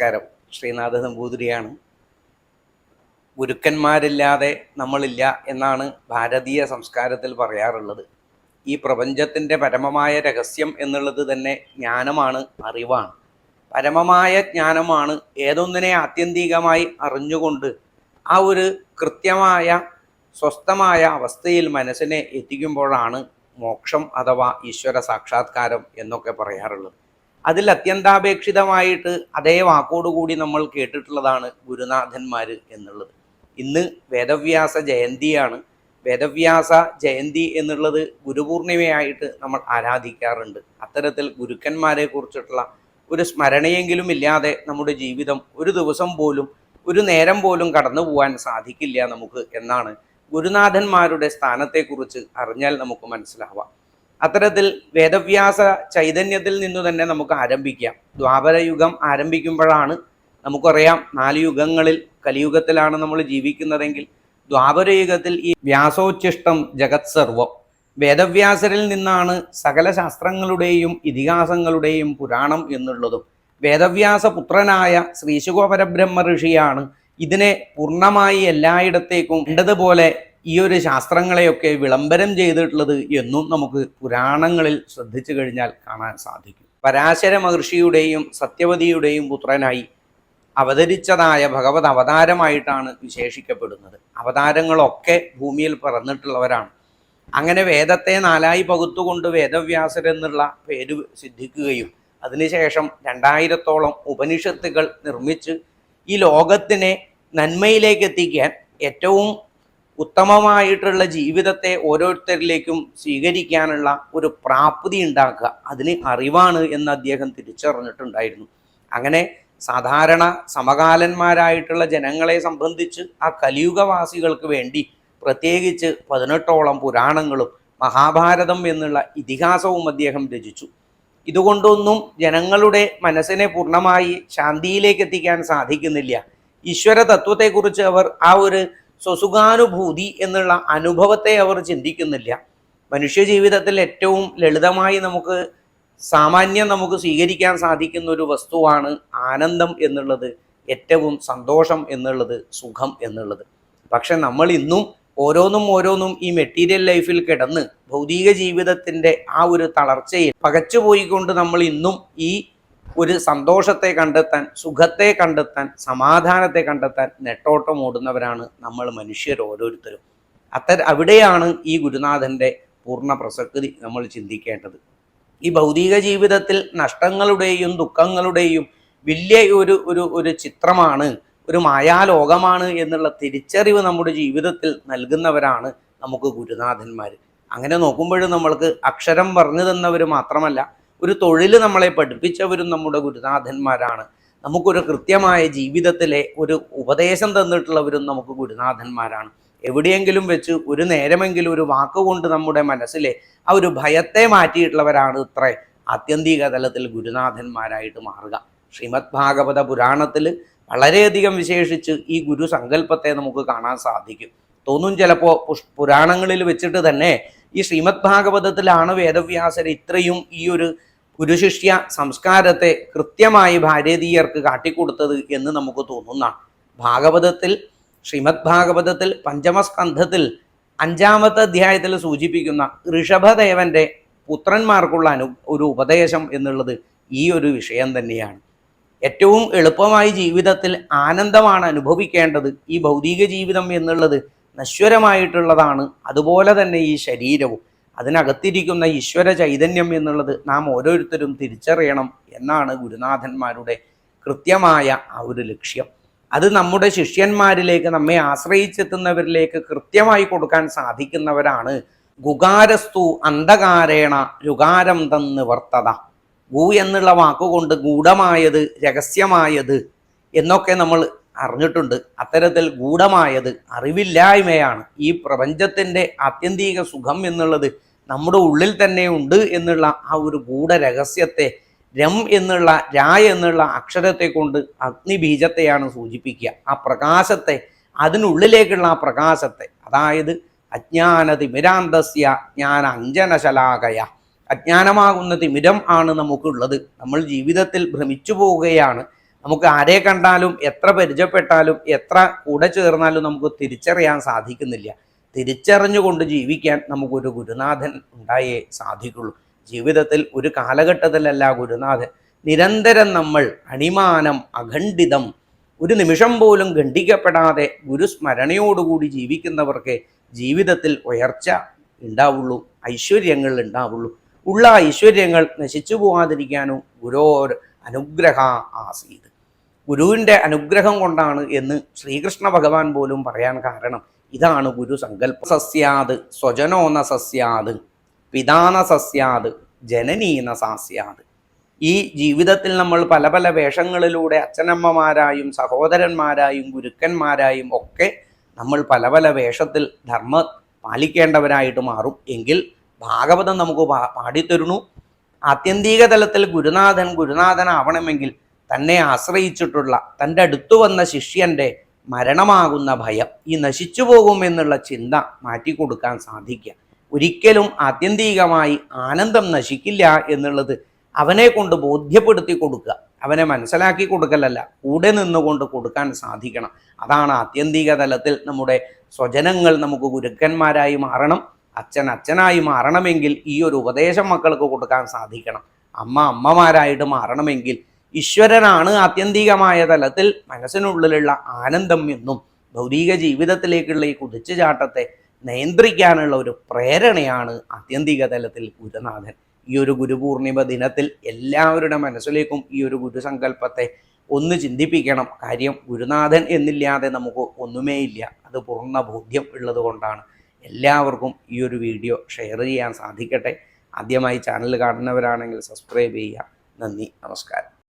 നമസ്കാരം. ശ്രീനാഥ നമ്പൂതിരിയാണ് ഗുരുക്കന്മാരില്ലാതെ നമ്മളില്ല എന്നാണ് ഭാരതീയ സംസ്കാരത്തിൽ പറയാറുള്ളത്. ഈ പ്രപഞ്ചത്തിന്റെ പരമമായ രഹസ്യം എന്നുള്ളത് തന്നെ ജ്ഞാനമാണ് അറിവാണ്. പരമമായ ജ്ഞാനമാണ് ഏതൊന്നിനെ ആത്യന്തികമായി അറിഞ്ഞുകൊണ്ട് ആ ഒരു കൃത്യമായ സ്വസ്ഥമായ അവസ്ഥയിൽ മനസ്സിനെ എത്തിക്കുമ്പോഴാണ് മോക്ഷം അഥവാ ഈശ്വര സാക്ഷാത്കാരം എന്നൊക്കെ പറയാറുള്ളത്. അതിൽ അത്യന്താപേക്ഷിതമായിട്ട് അതേ വാക്കോടുകൂടി നമ്മൾ കേട്ടിട്ടുള്ളതാണ് ഗുരുനാഥന്മാർ എന്നുള്ളത്. ഇന്ന് വേദവ്യാസ ജയന്തിയാണ്. വേദവ്യാസ ജയന്തി എന്നുള്ളത് ഗുരുപൂർണിമയായിട്ട് നമ്മൾ ആരാധിക്കാറുണ്ട്. അത്തരത്തിൽ ഗുരുക്കന്മാരെ കുറിച്ചിട്ടുള്ള ഒരു സ്മരണയെങ്കിലും ഇല്ലാതെ നമ്മുടെ ജീവിതം ഒരു ദിവസം പോലും ഒരു നേരം പോലും കടന്നു പോകാൻ സാധിക്കില്ല നമുക്ക് എന്നാണ് ഗുരുനാഥന്മാരുടെ സ്ഥാനത്തെക്കുറിച്ച് അറിഞ്ഞാൽ നമുക്ക് മനസ്സിലാവാം. അത്തരത്തിൽ വേദവ്യാസ ചൈതന്യത്തിൽ നിന്നു തന്നെ നമുക്ക് ആരംഭിക്കാം. ദ്വാപരയുഗം ആരംഭിക്കുമ്പോഴാണ് നമുക്കറിയാം നാല് യുഗങ്ങളിൽ കലിയുഗത്തിലാണ് നമ്മൾ ജീവിക്കുന്നതെങ്കിൽ ദ്വാപരയുഗത്തിൽ ഈ വ്യാസോച്ഛിഷ്ടം ജഗത് സർവം. വേദവ്യാസരിൽ നിന്നാണ് സകല ശാസ്ത്രങ്ങളുടെയും ഇതിഹാസങ്ങളുടെയും പുരാണം എന്നുള്ളതും. വേദവ്യാസ പുത്രനായ ശ്രീശുഗോപരബ്രഹ്മ ഋഷിയാണ് ഇതിനെ പൂർണമായി എല്ലായിടത്തേക്കും കണ്ടതുപോലെ ഈ ഒരു ശാസ്ത്രങ്ങളെയൊക്കെ വിളംബരം ചെയ്തിട്ടുള്ളത് എന്നും നമുക്ക് പുരാണങ്ങളിൽ ശ്രദ്ധിച്ചു കഴിഞ്ഞാൽ കാണാൻ സാധിക്കും. പരാശര മഹർഷിയുടെയും സത്യവതിയുടെയും പുത്രനായി അവതരിച്ചതായ ഭഗവത് അവതാരമായിട്ടാണ് വിശേഷിക്കപ്പെടുന്നത്. അവതാരങ്ങളൊക്കെ ഭൂമിയിൽ പറന്നിട്ടുള്ളവരാണ്. അങ്ങനെ വേദത്തെ നാലായി പകുത്തുകൊണ്ട് വേദവ്യാസർ എന്നുള്ള പേര് സിദ്ധിക്കുകയും അതിനുശേഷം രണ്ടായിരത്തോളം ഉപനിഷത്തുകൾ നിർമ്മിച്ച് ഈ ലോകത്തിനെ നന്മയിലേക്ക് എത്തിക്കാൻ ഏറ്റവും ഉത്തമമായിട്ടുള്ള ജീവിതത്തെ ഓരോരുത്തരിലേക്കും സ്വീകരിക്കാനുള്ള ഒരു പ്രാപ്തി ഉണ്ടാക്കുക. അതിന് അറിവാണ് എന്ന് അദ്ദേഹം തിരിച്ചറിഞ്ഞിട്ടുണ്ടായിരുന്നു. അങ്ങനെ സാധാരണ സമകാലന്മാരായിട്ടുള്ള ജനങ്ങളെ സംബന്ധിച്ച് ആ കലിയുഗവാസികൾക്ക് വേണ്ടി പ്രത്യേകിച്ച് പതിനെട്ടോളം പുരാണങ്ങളും മഹാഭാരതം എന്നുള്ള ഇതിഹാസവും അദ്ദേഹം രചിച്ചു. ഇതുകൊണ്ടൊന്നും ജനങ്ങളുടെ മനസ്സിനെ പൂർണമായി ശാന്തിയിലേക്ക് എത്തിക്കാൻ സാധിക്കുന്നില്ല. ഈശ്വര തത്വത്തെക്കുറിച്ച് അവർ ആ ഒരു സ്വസുഖാനുഭൂതി എന്നുള്ള അനുഭവത്തെ അവർ ചിന്തിക്കുന്നില്ല. മനുഷ്യ ജീവിതത്തിൽ ഏറ്റവും ലളിതമായി നമുക്ക് സാമാന്യം നമുക്ക് സ്വീകരിക്കാൻ സാധിക്കുന്ന ഒരു വസ്തുവാണ് ആനന്ദം എന്നുള്ളത് ഏറ്റവും സന്തോഷം എന്നുള്ളത് സുഖം എന്നുള്ളത്. പക്ഷെ നമ്മൾ ഇന്നും ഓരോന്നും ഓരോന്നും ഈ മെറ്റീരിയൽ ലൈഫിൽ കിടന്ന് ഭൗതിക ജീവിതത്തിന്റെ ആ ഒരു തളർച്ചയിൽ പകച്ചുപോയിക്കൊണ്ട് നമ്മൾ ഇന്നും ഈ ഒരു സന്തോഷത്തെ കണ്ടെത്താൻ സുഖത്തെ കണ്ടെത്താൻ സമാധാനത്തെ കണ്ടെത്താൻ നെട്ടോട്ടം ഓടുന്നവരാണ് നമ്മൾ മനുഷ്യർ ഓരോരുത്തരും. അത്ര അവിടെയാണ് ഈ ഗുരുനാഥന്റെ പൂർണ പ്രസക്തി നമ്മൾ ചിന്തിക്കേണ്ടത്. ഈ ഭൗതിക ജീവിതത്തിൽ നഷ്ടങ്ങളുടെയും ദുഃഖങ്ങളുടെയും വലിയ ഒരു ഒരു ഒരു ചിത്രമാണ് ഒരു മായാലോകമാണ് എന്നുള്ള തിരിച്ചറിവ് നമ്മുടെ ജീവിതത്തിൽ നൽകുന്നവരാണ് നമുക്ക് ഗുരുനാഥന്മാർ അങ്ങനെ നോക്കുമ്പോഴും നമ്മൾക്ക് അക്ഷരം പറഞ്ഞു തന്നവർ മാത്രമല്ല ഒരു തൊഴിൽ നമ്മളെ പഠിപ്പിച്ചവരും നമ്മുടെ ഗുരുനാഥന്മാരാണ്. നമുക്കൊരു കൃത്യമായ ജീവിതത്തിലെ ഒരു ഉപദേശം തന്നിട്ടുള്ളവരും നമുക്ക് ഗുരുനാഥന്മാരാണ്. എവിടെയെങ്കിലും വെച്ച് ഒരു നേരമെങ്കിലും ഒരു വാക്കുകൊണ്ട് നമ്മുടെ മനസ്സിലെ ആ ഒരു ഭയത്തെ മാറ്റിയിട്ടുള്ളവരാണ് ഇത്ര. ആത്യന്തിക തലത്തിൽ ഗുരുനാഥന്മാരായിട്ട് മാറുക. ശ്രീമദ് ഭാഗവത പുരാണത്തിൽ വളരെയധികം വിശേഷിച്ച് ഈ ഗുരു സങ്കല്പത്തെ നമുക്ക് കാണാൻ സാധിക്കും. തോന്നും ചിലപ്പോൾ പുരാണങ്ങളിൽ വെച്ചിട്ട് തന്നെ ഈ ശ്രീമദ് ഭാഗവതത്തിലാണ് വേദവ്യാസർ ഇത്രയും ഈ ഒരു ഗുരുശിഷ്യ സംസ്കാരത്തെ കൃത്യമായി ഭാരതീയർക്ക് കാട്ടിക്കൊടുത്തത് എന്ന് നമുക്ക് തോന്നുന്നതാണ് ഭാഗവതത്തിൽ ശ്രീമദ് ഭാഗവതത്തിൽ പഞ്ചമസ്കന്ധത്തിൽ അഞ്ചാമത്തെ അധ്യായത്തിൽ സൂചിപ്പിക്കുന്ന ഋഷഭദേവന്റെ പുത്രന്മാർക്കുള്ള അനു ഒരു ഉപദേശം എന്നുള്ളത് ഈ ഒരു വിഷയം തന്നെയാണ്. ഏറ്റവും എളുപ്പമായി ജീവിതത്തിൽ ആനന്ദമാണ് അനുഭവിക്കേണ്ടത് ഈ ഭൗതിക ജീവിതം എന്നുള്ളത് നശ്വരമായിട്ടുള്ളതാണ്. അതുപോലെ തന്നെ ഈ ശരീരവും. അതിനകത്തിരിക്കുന്ന ഈശ്വര ചൈതന്യം എന്നുള്ളത് നാം ഓരോരുത്തരും തിരിച്ചറിയണം എന്നാണ് ഗുരുനാഥന്മാരുടെ കൃത്യമായ ആ ഒരു ലക്ഷ്യം. അത് നമ്മുടെ ശിഷ്യന്മാരിലേക്ക് നമ്മെ ആശ്രയിച്ചെത്തുന്നവരിലേക്ക് കൃത്യമായി കൊടുക്കാൻ സാധിക്കുന്നവരാണ് ഗുകാരസ്തു അന്ധകാരേണ രുകാരം തന്ന് വർത്തത ഗു എന്നുള്ള വാക്കുകൊണ്ട് ഗൂഢമായത് രഹസ്യമായത് എന്നൊക്കെ നമ്മൾ അറിഞ്ഞിട്ടുണ്ട്. അത്തരത്തിൽ ഗൂഢമായത് അറിവില്ലായ്മയാണ്. ഈ പ്രപഞ്ചത്തിന്റെ ആത്യന്തിക സുഖം എന്നുള്ളത് നമ്മുടെ ഉള്ളിൽ തന്നെ ഉണ്ട് എന്നുള്ള ആ ഒരു ഗൂഢ രഹസ്യത്തെ രം എന്നുള്ള രാ എന്നുള്ള അക്ഷരത്തെ കൊണ്ട് അഗ്നിബീജത്തെയാണ് സൂചിപ്പിക്കുക. ആ പ്രകാശത്തെ അതിനുള്ളിലേക്കുള്ള ആ പ്രകാശത്തെ. അതായത് അജ്ഞാന തിമിരാന്തസ്യ ജ്ഞാന അഞ്ജനശലാകയ അജ്ഞാനമാകുന്ന തിമിരം ആണ് നമുക്കുള്ളത്. നമ്മൾ ജീവിതത്തിൽ ഭ്രമിച്ചു പോവുകയാണ്. നമുക്ക് ആരെ കണ്ടാലും എത്ര പരിചയപ്പെട്ടാലും എത്ര കൂടെ ചേർന്നാലും നമുക്ക് തിരിച്ചറിയാൻ സാധിക്കുന്നില്ല. തിരിച്ചറിഞ്ഞുകൊണ്ട് ജീവിക്കാൻ നമുക്കൊരു ഗുരുനാഥൻ ഉണ്ടായേ സാധിക്കുള്ളൂ. ജീവിതത്തിൽ ഒരു കാലഘട്ടത്തിലല്ല ഗുരുനാഥൻ. നിരന്തരം നമ്മൾ അണിമാനം അഖണ്ഡിതം ഒരു നിമിഷം പോലും ഖണ്ഡിക്കപ്പെടാതെ ഗുരുസ്മരണയോടുകൂടി ജീവിക്കുന്നവർക്ക് ജീവിതത്തിൽ ഉയർച്ച ഉണ്ടാവുള്ളൂ ഐശ്വര്യങ്ങൾ ഉണ്ടാവുള്ളൂ. ഉള്ള ഐശ്വര്യങ്ങൾ നശിച്ചു പോകാതിരിക്കാനും ഗുരോർ അനുഗ്രഹ ആസീത്. ഗുരുവിന്റെ അനുഗ്രഹം കൊണ്ടാണ് എന്ന് ശ്രീകൃഷ്ണ ഭഗവാൻ പോലും പറയാൻ കാരണം ഇതാണ് ഗുരു സങ്കല്പ. സസ്യാത് സ്വജനോന സസ്യാത് പിതാന സസ്യാത് ജനനീന സാസ്യാത്. ഈ ജീവിതത്തിൽ നമ്മൾ പല പല വേഷങ്ങളിലൂടെ അച്ഛനമ്മമാരായും സഹോദരന്മാരായും ഗുരുക്കന്മാരായും ഒക്കെ നമ്മൾ പല പല വേഷത്തിൽ ധർമ്മ പാലിക്കേണ്ടവരായിട്ട് മാറും. എങ്കിൽ ഭാഗവതം നമുക്ക് പാടിത്തരുന്നു. ആത്യന്തിക തലത്തിൽ ഗുരുനാഥൻ ഗുരുനാഥനാവണമെങ്കിൽ തന്നെ ആശ്രയിച്ചിട്ടുള്ള തന്റെ അടുത്തു വന്ന ശിഷ്യന്റെ മരണമാകുന്ന ഭയം ഈ നശിച്ചു പോകുമെന്നുള്ള ചിന്ത മാറ്റിക്കൊടുക്കാൻ സാധിക്കുക. ഒരിക്കലും ആത്യന്തികമായി ആനന്ദം നശിക്കില്ല എന്നുള്ളത് അവനെ കൊണ്ട് ബോധ്യപ്പെടുത്തി കൊടുക്കുക. അവനെ മനസ്സിലാക്കി കൊടുക്കലല്ല കൂടെ നിന്നുകൊണ്ട് കൊടുക്കാൻ സാധിക്കണം. അതാണ് ആത്യന്തിക തലത്തിൽ നമ്മുടെ സ്വജനങ്ങൾ നമുക്ക് ഗുരുക്കന്മാരായി മാറണം അച്ഛൻ അച്ഛനായി മാറണമെങ്കിൽ ഈ ഒരു ഉപദേശം മക്കൾക്ക് കൊടുക്കാൻ സാധിക്കണം. അമ്മ അമ്മമാരായിട്ട് മാറണമെങ്കിൽ ഈശ്വരനാണ് ആത്യന്തികമായ തലത്തിൽ മനസ്സിനുള്ളിലുള്ള ആനന്ദം എന്നും ഭൗതിക ജീവിതത്തിലേക്കുള്ള ഈ കുതിച്ചുചാട്ടത്തെ നിയന്ത്രിക്കാനുള്ള ഒരു പ്രേരണയാണ് ആത്യന്തിക തലത്തിൽ ഗുരുനാഥൻ. ഈ ഒരു ഗുരുപൂർണിമ ദിനത്തിൽ എല്ലാവരുടെ മനസ്സിലേക്കും ഈ ഒരു ഗുരുസങ്കല്പത്തെ ഒന്ന് ചിന്തിപ്പിക്കണം. കാര്യം ഗുരുനാഥൻ എന്നില്ലാതെ നമുക്ക് ഒന്നുമേ ഇല്ല അത് പൂർണ ബോധ്യം ഉള്ളത് കൊണ്ടാണ്. എല്ലാവർക്കും ഈ ഒരു വീഡിയോ ഷെയർ ചെയ്യാൻ സാധിക്കട്ടെ. ആദ്യമായി ചാനൽ കാണുന്നവരാണെങ്കിൽ സബ്സ്ക്രൈബ് ചെയ്യുക. നന്ദി. നമസ്കാരം.